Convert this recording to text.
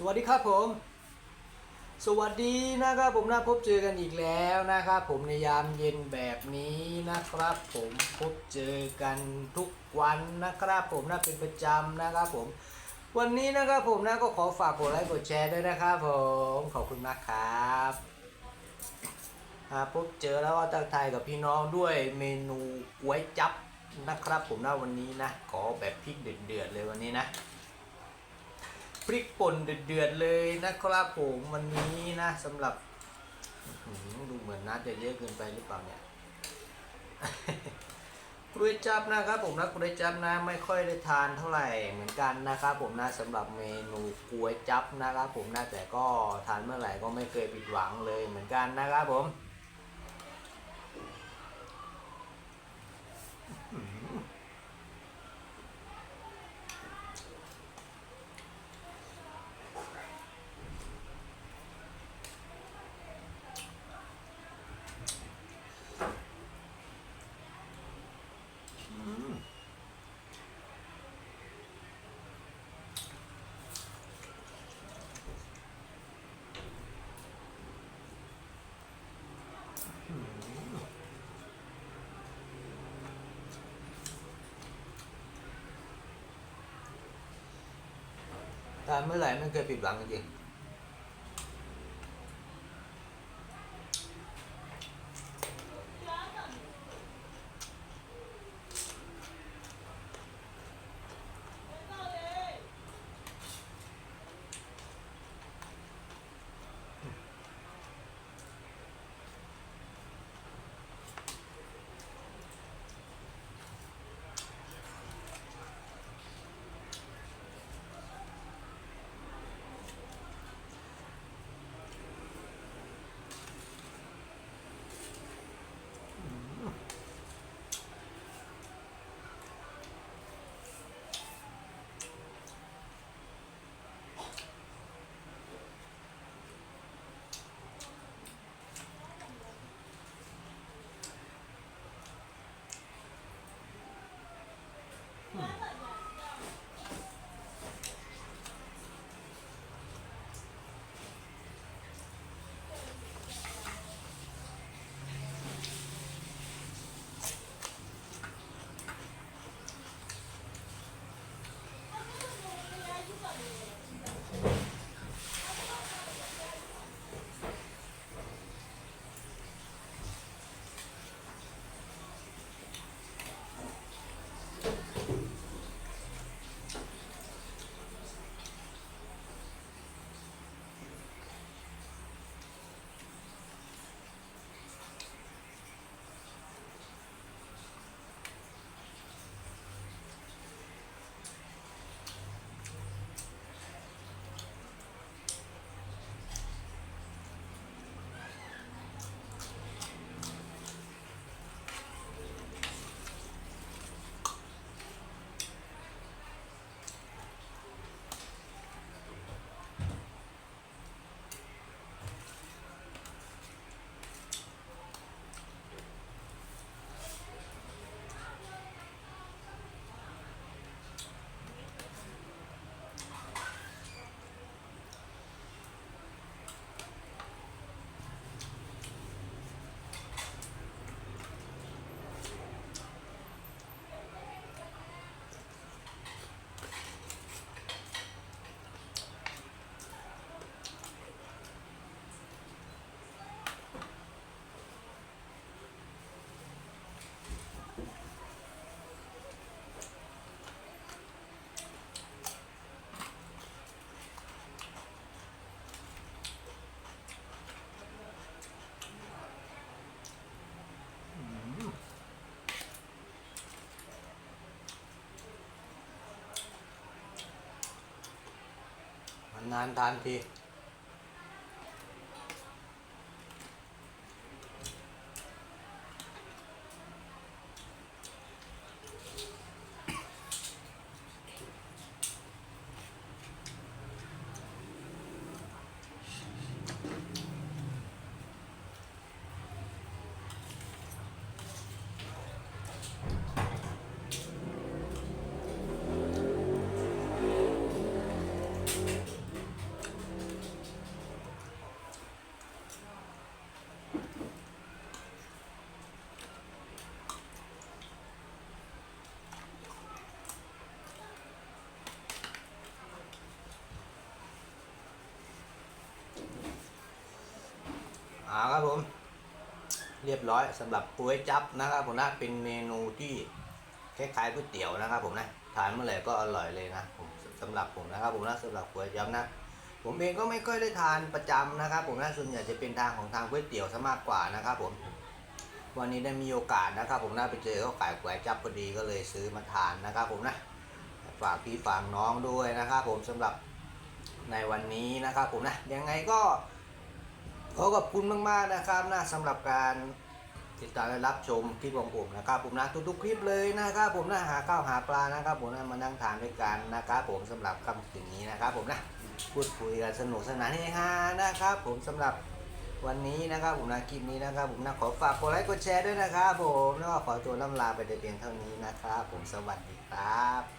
สวัสดีครับผม สวัสดีนะครับผมนะพบเจอกันอีกแล้วนะครับผมในยามเย็นแบบนี้นะครับ ผมพบเจอกันทุกวันนะครับ ผมนะเป็นประจำนะครับผม วันนี้นะครับผมนะก็ขอฝากกดไลค์กดแชร์ด้วยนะครับผมขอบคุณมากครับอ่าพบเจอแล้วก็ทักทายกับพี่น้องด้วยเมนูก๋วยจับนะครับ ผมนะวันนี้นะขอแบบพริกเดือดๆเลยวันนี้นะ พริกป่นเดือดๆเลยนะครับผมวันนี้นะสำหรับดูเหมือนน้ำจะเยอะเกินไปหรือเปล่าเนี่ยกล้วยจับนะครับผมนะกล้วยจับนะไม่ค่อยได้ทานเท่าไหร่เหมือนกันนะครับผมนะสำหรับเมนูกล้วยจับนะครับผมนะแต่ก็ทานเมื่อไหร่ก็ไม่เคยผิดหวังเลยเหมือนกันนะครับผม ทานเมื่อไหร่ไม่เคยผิดหวังจริง นานทานที ร้อยสำหรับก๋วยจับนะครับผมนะเป็นเมนูที่คล้ายๆก๋วยเตี๋ยวนะครับ ผมนะทานเมื่อไหร่ก็อร่อยเลยนะผมสำหรับผมนะครับ ผมนะสำหรับก๋วยจับนะ ผมเองก็ไม่ค่อยได้ทานประจำนะครับ ผมนะส่วนใหญ่จะเป็นทางของทางก๋วยเตี๋ยวซะมากกว่านะครับ ผม วันนี้ได้มีโอกาสนะครับ ผมน่าไปเจอเขาขายก๋วยจับพอดีก็เลยซื้อมาทานนะครับ ผมนะฝากพี่ฝากน้องด้วยนะครับ ผมสำหรับในวันนี้นะครับ ผมนะยังไงก็ ขอขอบคุณมากๆนะครับนะสำหรับการติดตามและรับชมคลิปของผมนะครับ ผมนะทุกๆคลิปเลยนะครับผมนะหาข้าวหาปลานะครับ ผมนะมานั่งทานด้วยกันนะครับ ผมสำหรับค่ำคืนนี้นะครับ ผมนะพูดคุยกันสนุกสนานเฮฮานะครับ ผมสำหรับวันนี้นะครับ ผมนะคลิปนี้นะครับ ผมนะขอฝากกดไลค์กดแชร์ด้วยนะครับ ผมแล้วก็ขอตัวล่ำลาไปแต่เพียงเท่านี้นะครับ ผมสวัสดีครับ